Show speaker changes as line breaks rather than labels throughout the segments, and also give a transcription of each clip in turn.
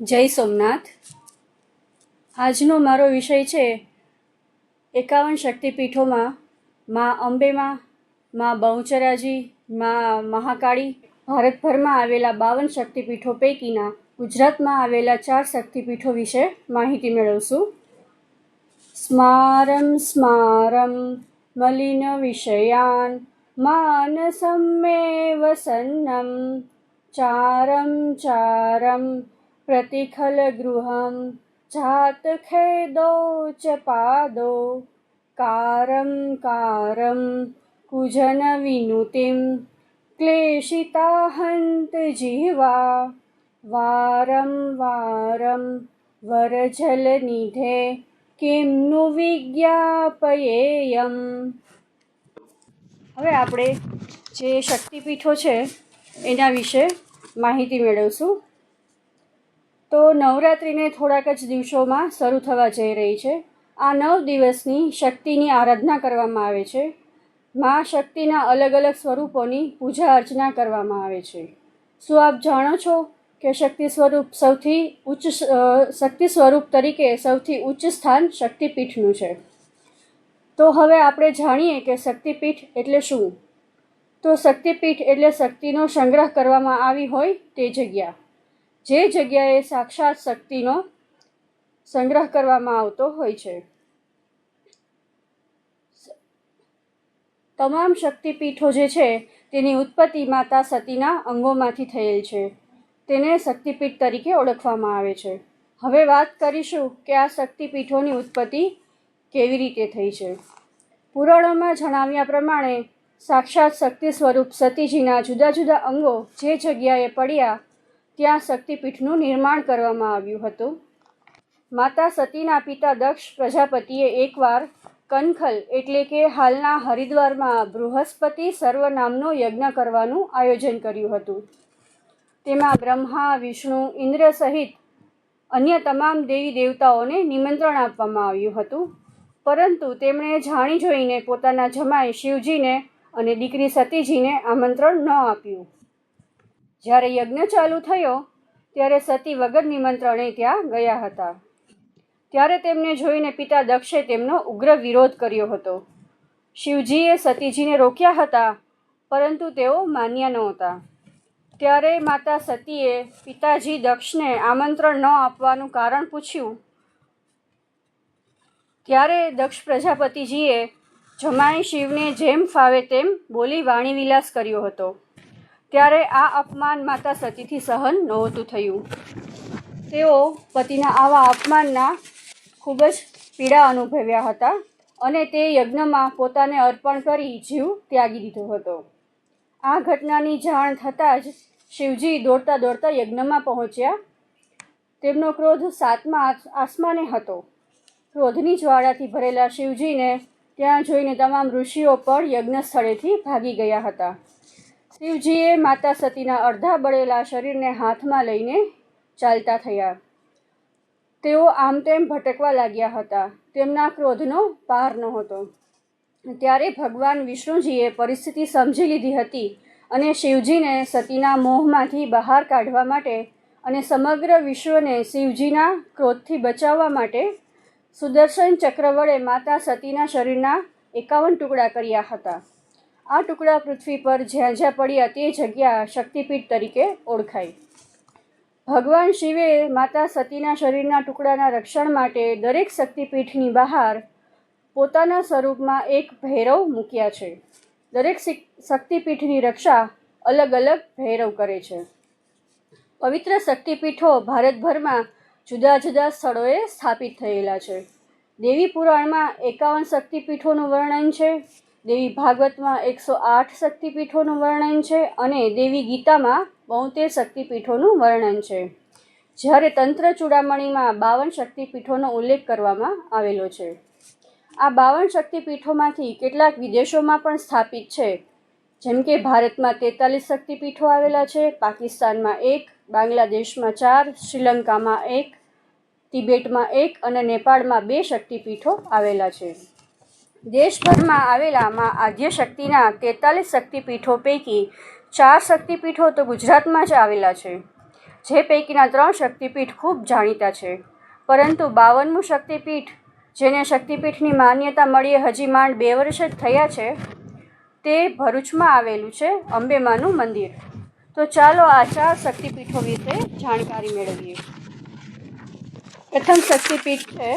જય સોમનાથ. આજનો મારો વિષય છે એકાવન શક્તિપીઠોમાં મા અંબેમાં, મા બહુચરાજી, મા મહાકાળી. ભારતભરમાં આવેલા બાવન શક્તિપીઠો પૈકીના ગુજરાતમાં આવેલા ચાર શક્તિપીઠો વિશે માહિતી મેળવશું. સ્મારમ સ્મારમ, મલિન વિષયાન માનસમે વસન્નમ ચારમ ચારમ प्रतिखलगृहं जातखेदो च पादो कारं कारं कुजनविनुतिं क्लेशिता हन्त जिह्वा वारं वारं वरजलनिधे किं नु વિજ્ઞાપયેયમ હવે આપણે જે શક્તિપીઠો છે એના વિશે માહિતી મેળવશું તો નવરાત્રિને થોડાક જ દિવસોમાં શરૂ થવા જઈ રહી છે. આ નવ દિવસની શક્તિની આરાધના કરવામાં આવે છે. મા શક્તિના અલગ અલગ સ્વરૂપોની પૂજા અર્ચના કરવામાં આવે છે. શું આપ જાણો છો કે શક્તિ સ્વરૂપ સૌથી ઉચ્ચ શક્તિ સ્વરૂપ તરીકે સૌથી ઉચ્ચ સ્થાન શક્તિપીઠનું છે? તો હવે આપણે જાણીએ કે શક્તિપીઠ એટલે શું? તો શક્તિપીઠ એટલે શક્તિનો સંગ્રહ કરવામાં આવી હોય તે જગ્યા. જે જગ્યાએ સાક્ષાત શક્તિનો સંગ્રહ કરવામાં આવતો હોય છે. તમામ શક્તિપીઠો જે છે, તેની ઉત્પત્તિ માતા સતીના અંગોમાંથી થયેલ છે. તેને શક્તિપીઠ તરીકે ઓળખવામાં આવે છે. હવે વાત કરીશું કે આ શક્તિપીઠોની ઉત્પત્તિ કેવી રીતે થઈ છે. પુરાણોમાં જણાવ્યા પ્રમાણે, સાક્ષાત શક્તિ સ્વરૂપ સતીજીના જુદા જુદા અંગો જે જગ્યાએ પડ્યા ત્યાં શક્તિપીઠનું નિર્માણ કરવામાં આવ્યું હતું. માતા સતીના પિતા દક્ષ પ્રજાપતિએ એકવાર કનખલ એટલે કે હાલના હરિદ્વારમાં બૃહસ્પતિ સર્વ નામનો યજ્ઞ કરવાનું આયોજન કર્યું હતું. તેમાં બ્રહ્મા, વિષ્ણુ, ઇન્દ્ર સહિત અન્ય તમામ દેવી દેવતાઓને નિમંત્રણ આપવામાં આવ્યું હતું. પરંતુ તેમણે જાણી જોઈને પોતાના જમાઈ શિવજીને અને દીકરી સતીજીને આમંત્રણ ન આપ્યું. જ્યારે યજ્ઞ ચાલુ થયો, ત્યારે સતી વગર નિમંત્રણે ત્યાં ગયા હતા. ત્યારે તેમને જોઈને પિતા દક્ષે તેમનો ઉગ્ર વિરોધ કર્યો હતો. શિવજીએ સતીજીને રોક્યા હતા, પરંતુ તેઓ માન્યા નહોતા. ત્યારે માતા સતીએ પિતાજી દક્ષને આમંત્રણ ન આપવાનું કારણ પૂછ્યું. ત્યારે દક્ષ પ્રજાપતિજીએ, જમાઈ શિવને જેમ ફાવે તેમ બોલી વાણી વિલાસ કર્યો હતો. ત્યારે આ અપમાન માતા સતીથી સહન નહોતું થયું. તેઓ પતિના આવા અપમાનના ખૂબ જ પીડા અનુભવ્યા હતા અને તે યજ્ઞમાં પોતાને અર્પણ કરી જીવ ત્યાગી દીધો હતો. આ ઘટનાની જાણ થતાં જ શિવજી દોડતા દોડતા યજ્ઞમાં પહોંચ્યા. તેમનો ક્રોધ સાતમા આસમાને હતો. ક્રોધની જ્વાળાથી ભરેલા શિવજીને ત્યાં જોઈને તમામ ઋષિઓ પણ યજ્ઞ સ્થળેથી ભાગી ગયા હતા. શિવજીએ માતા સતીના અડધા બળેલા શરીરને હાથમાં લઈને ચાલતા થયા. તેઓ આમ તેમ ભટકવા લાગ્યા હતા. તેમના ક્રોધનો પાર નહોતો. ત્યારે ભગવાન વિષ્ણુજીએ પરિસ્થિતિ સમજી લીધી હતી અને શિવજીને સતીના મોહમાંથી બહાર કાઢવા માટે અને સમગ્ર વિશ્વને શિવજીના ક્રોધથી બચાવવા માટે સુદર્શન ચક્ર વડે માતા સતીના શરીરના એકાવન ટુકડા કર્યા હતા. આ ટુકડા પૃથ્વી પર જ્યાં જ્યાં પડ્યા તે જગ્યા શક્તિપીઠ તરીકે ઓળખાઈ. ભગવાન શિવે માતા સતીના શરીરના ટુકડાના રક્ષણ માટે દરેક શક્તિપીઠની બહાર પોતાના સ્વરૂપમાં એક ભૈરવ મૂક્યા છે. દરેક શક્તિપીઠની રક્ષા અલગ અલગ ભૈરવ કરે છે. પવિત્ર શક્તિપીઠો ભારતભરમાં જુદા જુદા સ્થળોએ સ્થાપિત થયેલા છે. દેવી પુરાણમાં એકાવન શક્તિપીઠોનું વર્ણન છે. દેવી ભાગવતમાં એકસો આઠ શક્તિપીઠોનું વર્ણન છે અને દેવી ગીતામાં બોતેર શક્તિપીઠોનું વર્ણન છે. જ્યારે તંત્ર ચૂડામણીમાં બાવન શક્તિપીઠોનો ઉલ્લેખ કરવામાં આવેલો છે. આ બાવન શક્તિપીઠોમાંથી કેટલાક વિદેશોમાં પણ સ્થાપિત છે. જેમ કે ભારતમાં તેતાલીસ શક્તિપીઠો આવેલા છે, પાકિસ્તાનમાં એક, બાંગ્લાદેશમાં ચાર, શ્રીલંકામાં એક, તિબેટમાં એક અને નેપાળમાં બે શક્તિપીઠો આવેલા છે. દેશભરમાં આવેલા મા આદ્ય શક્તિના તેતાલીસ શક્તિપીઠો પૈકી ચાર શક્તિપીઠો તો ગુજરાતમાં જ આવેલા છે, જે પૈકીના ત્રણ શક્તિપીઠ ખૂબ જાણીતા છે. પરંતુ બાવનમું શક્તિપીઠ, જેને શક્તિપીઠની માન્યતા મળીએ હજી માંડ બે વર્ષ જ થયા છે, તે ભરૂચમાં આવેલું છે, અંબેમાનું મંદિર. તો ચાલો આ ચાર શક્તિપીઠો વિશે જાણકારી મેળવીએ. પ્રથમ શક્તિપીઠ છે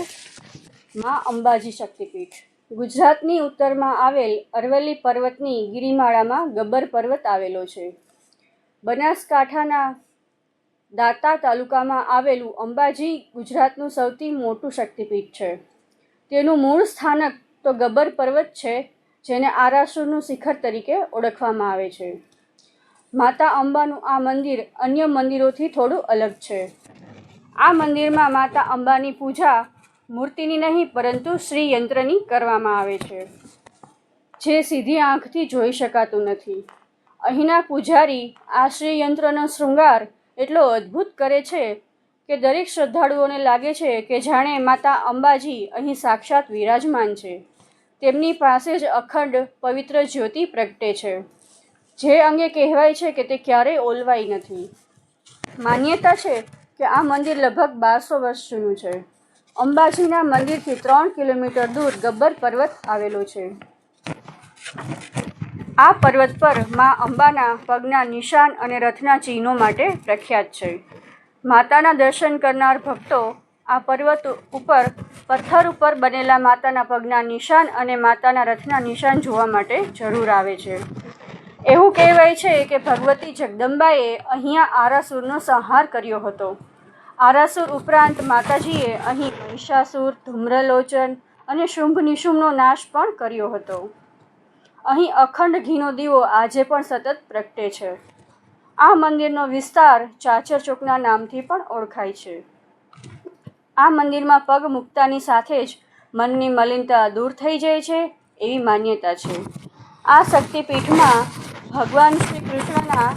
મા અંબાજી શક્તિપીઠ. ગુજરાતની ઉત્તરમાં આવેલ અરવલ્લી પર્વતની ગિરિમાળામાં ગબ્બર પર્વત આવેલો છે. બનાસકાંઠાના દાતા તાલુકામાં આવેલું અંબાજી ગુજરાતનું સૌથી મોટું શક્તિપીઠ છે. તેનું મૂળ સ્થાનક તો ગબ્બર પર્વત છે, જેને આરાસુરનું શિખર તરીકે ઓળખવામાં આવે છે. માતા અંબાનું આ મંદિર અન્ય મંદિરોથી થોડું અલગ છે. આ મંદિરમાં માતા અંબાની પૂજા મૂર્તિની નહીં, પરંતુ શ્રી યંત્રની કરવામાં આવે છે. જે સીધી આંખથી જોઈ શકાતું નથી. અહીંના પૂજારી આ શ્રી યંત્રનો શૃંગાર એટલો અદ્ભુત કરે છે કે દરેક શ્રદ્ધાળુઓને લાગે છે કે જાણે માતા અંબાજી અહીં સાક્ષાત વિરાજમાન છે. તેમની પાસે જ અખંડ પવિત્ર જ્યોતિ પ્રગટે છે. જે અંગે કહેવાય છે કે તે ક્યારેય ઓલવાઈ નથી. માન્યતા છે કે આ મંદિર લગભગ બારસો વર્ષ જૂનું છે. અંબાજીના મંદિરથી ત્રણ કિલોમીટર દૂર ગબ્બર પર્વત આવેલો છે. આ પર્વત પર મા અંબાના પગના નિશાન અને રથના ચિહ્નો માટે પ્રખ્યાત છે. માતાના દર્શન કરનાર ભક્તો આ પર્વત ઉપર, પથ્થર ઉપર બનેલા માતાના પગના નિશાન અને માતાના રથના નિશાન જોવા માટે જરૂર આવે છે. એવું કહેવાય છે કે ભગવતી જગદંબાએ અહીંયા આરાસુરનો સંહાર કર્યો હતો. આરાસુર ઉપરાંત માતાજીએ અહીં મહિષાસુર, ધૂમ્રલોચન અને શુંભ નિશુંભનો નાશ પણ કર્યો હતો. અહીં અખંડ ઘીનો દીવો આજે પણ સતત પ્રગટે છે. આ મંદિરનો વિસ્તાર ચાચર ચોકના નામથી પણ ઓળખાય છે. આ મંદિરમાં પગ મૂકતાની સાથે જ મનની મલિનતા દૂર થઈ જાય છે એવી માન્યતા છે. આ શક્તિપીઠમાં ભગવાન શ્રી કૃષ્ણના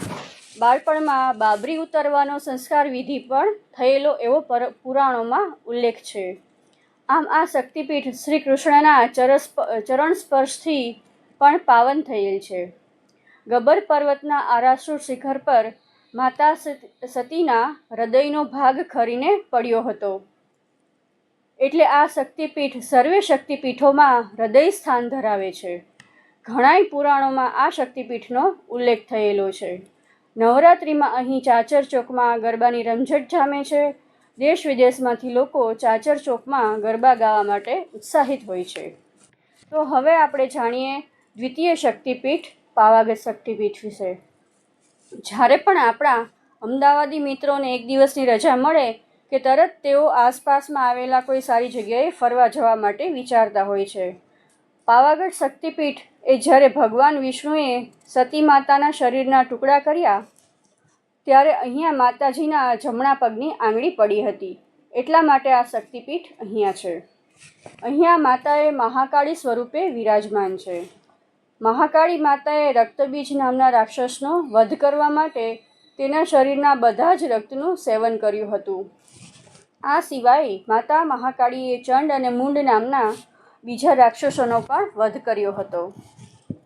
બાળપણમાં બાબરી ઉતરવાનો સંસ્કાર વિધિ પણ થયેલો એવો પર પુરાણોમાં ઉલ્લેખ છે. આમ આ શક્તિપીઠ શ્રી કૃષ્ણના ચરસ ચરણ સ્પર્શથી પણ પાવન થયેલ છે. ગબ્બર પર્વતના આરાસુર શિખર પર માતા સત- સતીના હૃદયનો ભાગ ખરીને પડ્યો હતો. એટલે આ શક્તિપીઠ સર્વે શક્તિપીઠોમાં હૃદય સ્થાન ધરાવે છે. ઘણાય પુરાણોમાં આ શક્તિપીઠનો ઉલ્લેખ થયેલો છે. નવરાત્રિમાં અહીં ચાચર ચોકમાં ગરબાની રમઝટ જામે છે. દેશ વિદેશમાંથી લોકો ચાચર ચોકમાં ગરબા ગાવા માટે ઉત્સાહિત હોય છે. તો હવે આપણે જાણીએ દ્વિતીય શક્તિપીઠ, પાવાગઢ શક્તિપીઠ વિશે. જ્યારે પણ આપણા અમદાવાદી મિત્રોને એક દિવસની રજા મળે કે તરત તેઓ આસપાસમાં આવેલા કોઈ સારી જગ્યાએ ફરવા જવા માટે વિચારતા હોય છે. પાવાગઢ શક્તિપીઠ એ જ્યારે ભગવાન વિષ્ણુએ સતી માતાના શરીરના ટુકડા કર્યા, ત્યારે અહીંયા માતાજીના જમણા પગની આંગળી પડી હતી. એટલા માટે આ શક્તિપીઠ અહીંયા છે. અહીંયા માતાએ મહાકાળી સ્વરૂપે વિરાજમાન છે. મહાકાળી માતાએ રક્તબીજ નામના રાક્ષસનો વધ કરવા માટે તેના શરીરના બધા જ રક્તનું સેવન કર્યું હતું. આ સિવાય માતા મહાકાળીએ ચંડ અને મુંડ નામના બીજા રાક્ષસોનો પણ વધ કર્યો હતો.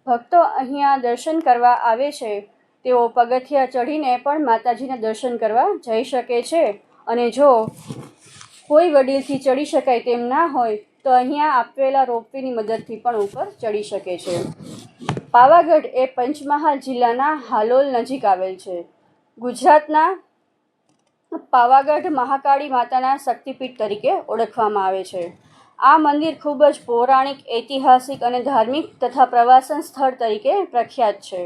ભક્તો અહીંયા દર્શન કરવા આવે છે. તેઓ પગથિયા ચઢીને પણ માતાજીના દર્શન કરવા જઈ શકે છે. અને જો કોઈ વડીલથી ચડી શકાય તેમ ના હોય, તો અહીંયા આપેલા રોપવેની મદદથી પણ ઉપર ચડી શકે છે. પાવાગઢ એ પંચમહાલ જિલ્લાના હાલોલ નજીક આવેલ છે. ગુજરાતના પાવાગઢ મહાકાળી માતાના શક્તિપીઠ તરીકે ઓળખવામાં આવે છે. આ મંદિર ખૂબ જ પૌરાણિક, ઐતિહાસિક અને ધાર્મિક તથા પ્રવાસન સ્થળ તરીકે પ્રખ્યાત છે.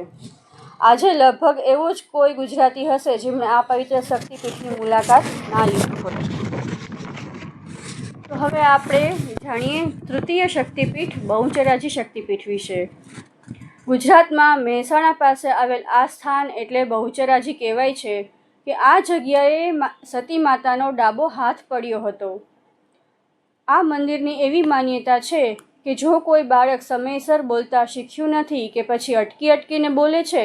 આજે લગભગ એવો જ કોઈ ગુજરાતી હશે જેમણે આ પવિત્ર શક્તિપીઠની મુલાકાત ના લીધી હોય. તો હવે આપણે જાણીએ તૃતીય શક્તિપીઠ, બહુચરાજી શક્તિપીઠ વિશે. ગુજરાતમાં મહેસાણા પાસે આવેલ આ સ્થાન એટલે બહુચરાજી કહેવાય છે કે આ જગ્યાએ સતી માતાનો ડાબો હાથ પડ્યો હતો. આ મંદિરની એવી માન્યતા છે કે જો કોઈ બાળક સમયસર બોલતા શીખ્યું નથી કે પછી અટકી અટકીને બોલે છે,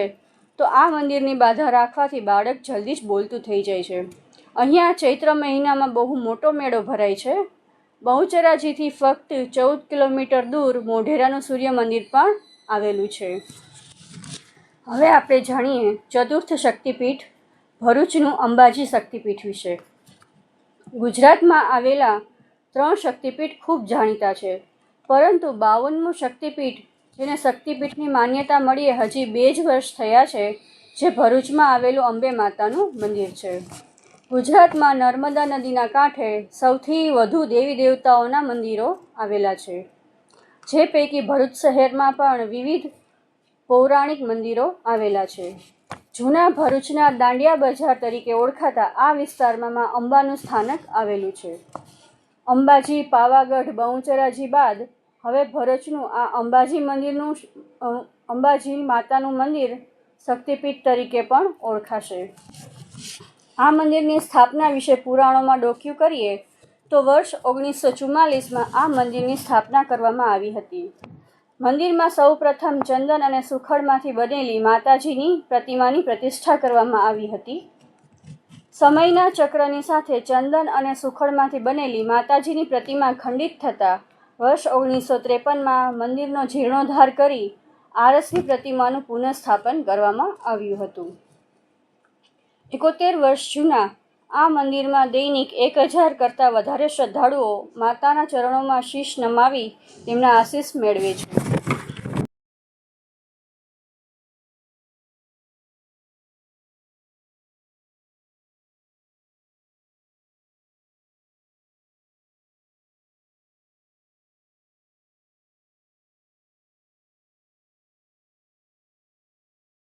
તો આ મંદિરની બાધા રાખવાથી બાળક જલ્દી જ બોલતું થઈ જાય છે. અહીંયા ચૈત્ર મહિનામાં બહુ મોટો મેળો ભરાય છે. બહુચરાજીથી ફક્ત ચૌદ કિલોમીટર દૂર મોઢેરાનું સૂર્ય મંદિર પણ આવેલું છે. હવે આપણે જાણીએ ચતુર્થ શક્તિપીઠ ભરૂચનું અંબાજી શક્તિપીઠ વિશે. ગુજરાતમાં આવેલા ત્રણ શક્તિપીઠ ખૂબ જાણીતા છે. પરંતુ બાવનમું શક્તિપીઠ, જેને શક્તિપીઠની માન્યતા મળીએ હજી બે જ વર્ષ થયા છે, જે ભરૂચમાં આવેલું અંબે માતાનું મંદિર છે. ગુજરાતમાં નર્મદા નદીના કાંઠે સૌથી વધુ દેવી દેવતાઓના મંદિરો આવેલા છે. જે પૈકી ભરૂચ શહેરમાં પણ વિવિધ પૌરાણિક મંદિરો આવેલા છે. જૂના ભરૂચના દાંડિયા બજાર તરીકે ઓળખાતા આ વિસ્તારમાં અંબાનું સ્થાનક આવેલું છે. અંબાજી, પાવાગઢ, બહુચરાજી બાદ હવે ભરૂચનું આ અંબાજી મંદિરનું અંબાજી માતાનું મંદિર શક્તિપીઠ તરીકે પણ ઓળખાશે. આ મંદિરની સ્થાપના વિશે પુરાણોમાં ડોક્યું કરીએ તો વર્ષ ઓગણીસો ચુમ્માલીસમાં આ મંદિરની સ્થાપના કરવામાં આવી હતી. મંદિરમાં સૌ પ્રથમ ચંદન અને સુખડમાંથી બનેલી માતાજીની પ્રતિમાની પ્રતિષ્ઠા કરવામાં આવી હતી. સમયના ચક્રની સાથે ચંદન અને સુખડમાંથી બનેલી માતાજીની પ્રતિમા ખંડિત થતાં વર્ષ ઓગણીસો ત્રેપનમાં મંદિરનો જીર્ણોદ્ધાર કરી આરસની પ્રતિમાનું પુનઃસ્થાપન કરવામાં આવ્યું હતું. એકોતેર વર્ષ જૂના આ મંદિરમાં દૈનિક એક હજાર કરતાં વધારે શ્રદ્ધાળુઓ માતાના ચરણોમાં શીશ નમાવી તેમના આશીષ મેળવે છે.